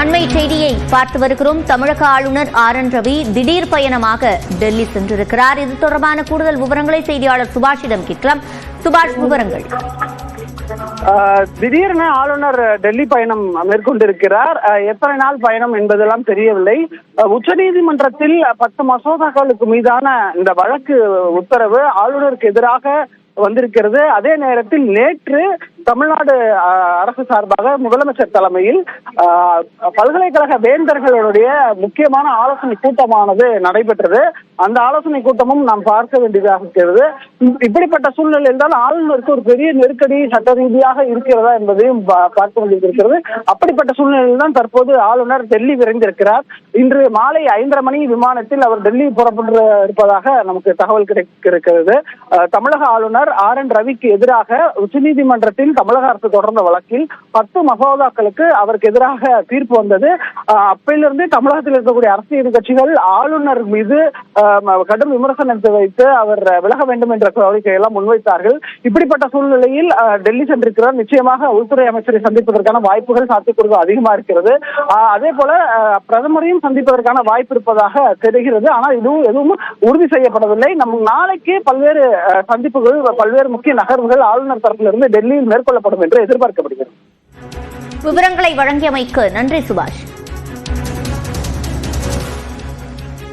அண்மை செய்தியை பார்த்து வருகிறோம். தமிழக ஆளுநர் ஆர் என் ரவி திடீர் பயணமாக டெல்லி சென்றிருக்கிறார். இது தொடர்பான கூடுதல் விவரங்களை செய்தியாளர் சுபாஷிடம் கேட்கலாம். சுபாஷ் விவரங்கள். திடீரென ஆளுநர் டெல்லி பயணம் மேற்கொண்டிருக்கிறார். எத்தனை நாள் பயணம் என்பதெல்லாம் தெரியவில்லை. உச்ச உச்சநீதிமன்றத்தில் பத்து மசோதாக்களுக்கு மீதான இந்த வழக்கு உத்தரவு ஆளுநருக்கு எதிராக வந்திருக்கிறது. அதே நேரத்தில் நேற்று தமிழ்நாடு அரசு சார்பாக முதலமைச்சர் தலைமையில் பல்கலைக்கழக வேந்தர்களுடைய முக்கியமான ஆலோசனை கூட்டமானது நடைபெற்றது. அந்த ஆலோசனை கூட்டமும் நாம் பார்க்க வேண்டியதாக இருக்கிறது. இப்படிப்பட்ட சூழ்நிலையில் தான் ஆளுநருக்கு ஒரு பெரிய நெருக்கடி சட்ட ரீதியாக இருக்கிறதா என்பதையும் பார்க்க வேண்டியிருக்கிறது. அப்படிப்பட்ட சூழ்நிலையில் தான் தற்போது ஆளுநர் டெல்லி விரைந்திருக்கிறார். இன்று மாலை ஐந்தரை மணி விமானத்தில் அவர் டெல்லி புறப்பட்டு இருப்பதாக நமக்கு தகவல் கிடைக்கிறது. தமிழக ஆளுநர் ஆர் என் ரவிக்கு எதிராக உச்சநீதிமன்றத்தில் தமிழக அரசு தொடர்ந்த வழக்கில் பத்து மசோதாக்களுக்கு அவருக்கு எதிராக தீர்ப்பு வந்தது. அப்பிலிருந்து அப்பையிலிருந்து தமிழகத்தில் இருக்கக்கூடிய அரசியல் கட்சிகள் ஆளுநர் மீது கடும் விமர்சனத்தை வைத்து அவர் விலக வேண்டும் என்ற கோரிக்கை எல்லாம் முன்வைத்தார்கள். இப்படிப்பட்ட சூழ்நிலையில் டெல்லி சென்றிருக்கிறார். நிச்சயமாக உள்துறை அமைச்சரை சந்திப்பதற்கான வாய்ப்புகள் சாத்தியக்கூறு அதிகமா இருக்கிறது. அதே போல பிரதமரையும் சந்திப்பதற்கான வாய்ப்பு இருப்பதாக தெரிகிறது. ஆனால் இதுவும் எதுவும் உறுதி செய்யப்படவில்லை. நம் நாளைக்கு பல்வேறு சந்திப்புகள் பல்வேறு முக்கிய நகர்வுகள் ஆளுநர் தரப்பிலிருந்து டெல்லியில் மேற்கொள்ளப்படும் என்று எதிர்பார்க்கப்படுகிறது. விவரங்களை வழங்கியமைக்கு நன்றி சுபாஷ்.